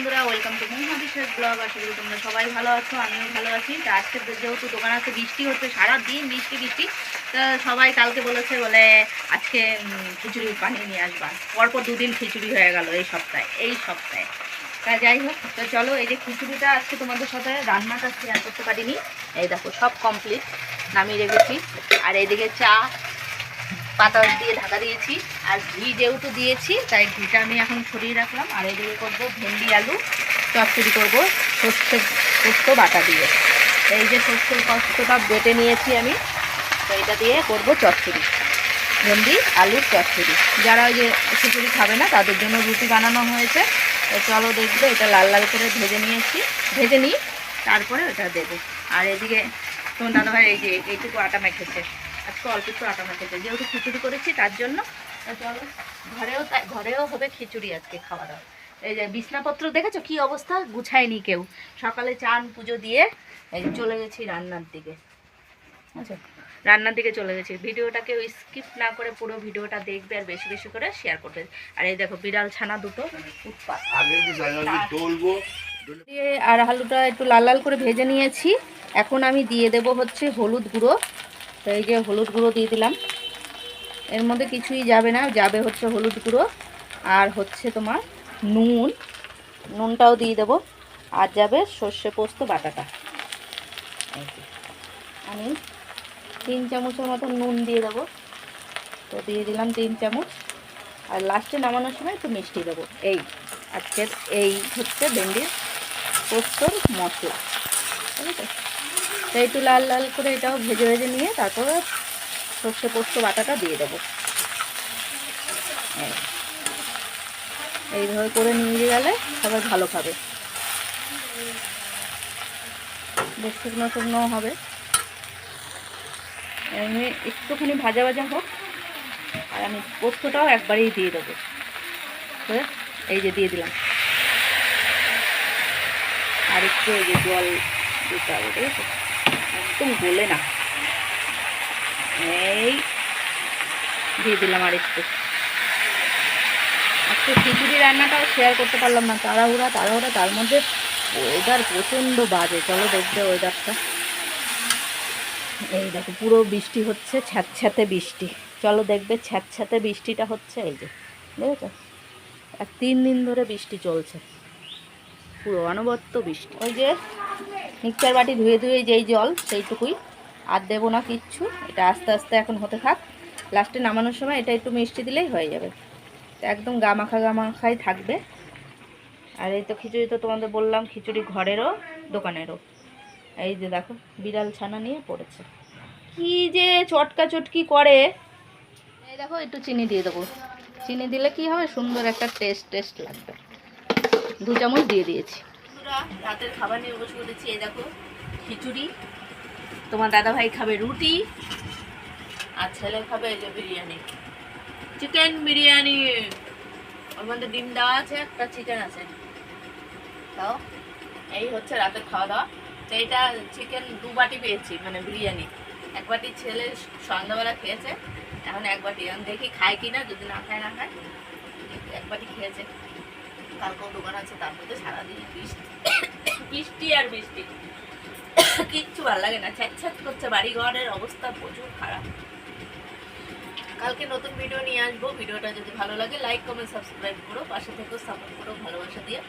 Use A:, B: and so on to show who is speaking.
A: বন্ধুরা welcome two মুহা বিশেষ blog আশা করি তোমরা সবাই ভালো আছো, আমিও ভালো আছি। তা আজকে যেহেতু দোকান আছে, বৃষ্টি হচ্ছে, সারাদিন বৃষ্টি বৃষ্টি। তা সবাই কালকে বলেছে বলে আজকে খিচুড়ি বানিয়ে নিয়ে আসবা। পরপর দুদিন খিচুড়ি হয়ে গেল এই সপ্তাহে এই সপ্তাহে। তা যাই হোক, তো চলো এই যে খিচুড়িটা আজকে তোমাদের সাথে, রান্নাটা শেয়ার করতে পারিনি। এই দেখো, সব কমপ্লিট নামিয়ে রেখেছি। আর এইদিকে চা পাতা দিয়ে ঢাকা দিয়েছি আর ঘি যেহেতু দিয়েছি, তাই ঘিটা আমি এখন সরিয়ে রাখলাম। আর এদিকে করব ভেন্ডি আলু চচ্চড়ি করব সর্ষে পোস্ত, বাটা দিয়ে। এই যে সর্ষের পোস্তটা বেটে নিয়েছি আমি, তো এটা দিয়ে করব চচ্চড়ি ভেন্ডি আলুর চচ্চড়ি যারা ওই যে খিচুড়ি খাবে না, তাদের জন্য রুটি বানানো হয়েছে। তো চলো দেখবে, এটা লাল লাল করে ভেজে নিয়েছি। ভেজে নিই, তারপরে ওটা দেবো। আর এদিকে তোমার দাদাভাই এই যে এইটুকু আটা মেখেছে। আজকে অল্প একটু আটা মেখেছে যেহেতু খিচুড়ি করেছি তার জন্য ঘরেও তাই ঘরেও হবে খিচুড়ি আজকে খাওয়া দাওয়া। এই যে বিছনাপত্র দেখেছ? কি অবস্থা? গুছায়নি কেউ। সকালে চান পুজো দিয়ে এই চলে গেছি রান্নার দিকে। আচ্ছা রান্নার দিকে চলে গেছি। ভিডিওটাকে স্কিপ না করে পুরো ভিডিওটা দেখবে আর বেশি বেশি করে শেয়ার করবে। আর এই দেখো বিড়াল ছানা দুটো উৎপাত। দিয়ে আর আলুটা একটু লাল লাল করে ভেজে নিয়েছি। এখন আমি দিয়ে দেব হচ্ছে হলুদ গুঁড়ো। তো এই যে হলুদ গুঁড়ো দিয়ে দিলাম। এর মধ্যে কিছুই যাবে না, যাবে হচ্ছে হলুদ গুঁড়ো আর হচ্ছে তোমার নুন। নুনটাও দিয়ে দেবো। আর যাবে সর্ষে পোস্ত, বাটাটা। আমি তিন চামচের মতো নুন দিয়ে দেবো। তো দিয়ে দিলাম তিন চামচ। আর লাস্টে নামানোর সময় একটু মিষ্টি দেবো। এই, আজকের এই হচ্ছে ভেন্ডির পোস্তর মশলা। ঠিক আছে? তো একটু লাল লাল করে এটাও ভেজে ভেজে নিয়ে তারপরে সর্ষে পোস্ত বাটাটা দিয়ে দেবো। এই। এইভাবে করে নিয়ে গেলে সবাই ভালো খাবে। শুকনো শুকনো হবে। এমনি একটুখানি ভাজা ভাজা হোক। আর আমি পোস্তটাও একবারেই দিয়ে দেবো। হয়ে এই যে দিয়ে দিলাম। আর একটু এই যে জল দিতে হবে ঠিক আছে একদম গলে না। এই দিয়ে দিলাম আর একটু আজকে খিচুড়ি রান্নাটাও শেয়ার করতে পারলাম না, তাড়াহুড়া তাড়াহুড়া, তার মধ্যে ওয়েদার প্রচণ্ড বাজে। চলো দেখবে ওয়েদারটা এই দেখো, পুরো বৃষ্টি হচ্ছে, ছ্যাঁতছ্যাঁতে বৃষ্টি। চলো দেখবে ছ্যাঁতছ্যাঁতে বৃষ্টিটা হচ্ছে, এই যে, দেখেছ? আর তিন দিন ধরে বৃষ্টি চলছে। পুরো অনবদ্য বৃষ্টি। ওই যে মিক্সার বাটি ধুয়ে ধুয়ে যেই জল সেইটুকুই। আর দেবো না কিচ্ছু, এটা আস্তে আস্তে এখন হতে থাক। লাস্টে নামানোর সময় এটা একটু মিষ্টি দিলেই হয়ে যাবে। একদম গামাখা গামাখাই থাকবে। আর এই তো খিচুড়ি তো তোমাদের বললাম, খিচুড়ি ঘরেরও, দোকানেরও। এই যে দেখো, বিড়াল ছানা নিয়ে পড়েছে। কি যে চটকা চটকি করে। এই দেখো, একটু চিনি দিয়ে দেবো। চিনি দিলে কি হবে? সুন্দর একটা টেস্ট টেস্ট লাগবে। দু চামচ দিয়ে দিয়েছি। রাতের খাবার নিয়ে বসে পড়েছি এই দেখো, খিচুড়ি। তোমার দাদা ভাই খাবে রুটি, আর ছেলে খাবে এই যে বিরিয়ানি। চিকেন বিরিয়ানি। ওর মধ্যে ডিম দেওয়া আছে, একটা চিকেন আছে। তাও এই হচ্ছে রাতের খাওয়া দাওয়া। তো এটা চিকেন দু বাটি পেয়েছি মানে বিরিয়ানি। এক বাটি ছেলে সন্ধ্যাবেলা খেয়েছে, এখন এক বাটি। এখন দেখি খায় কি না যদি না খায় না খায়, এক বাটি খেয়েছে। কালকেও দোকান আছে তার মধ্যে সারাদিন বৃষ্টি। বৃষ্টি আর বৃষ্টি। কিচ্ছু ভালো লাগে না ছ্যাঁত করছে বাড়ি ঘরের অবস্থা প্রচুর খারাপ। কালকে নতুন ভিডিও নিয়ে আসব। ভিডিওটা যদি ভালো লাগে লাইক কমেন্ট সাবস্ক্রাইব করো পাশে থেকেও সাপোর্ট করো ভালোবাসা দিয়ে।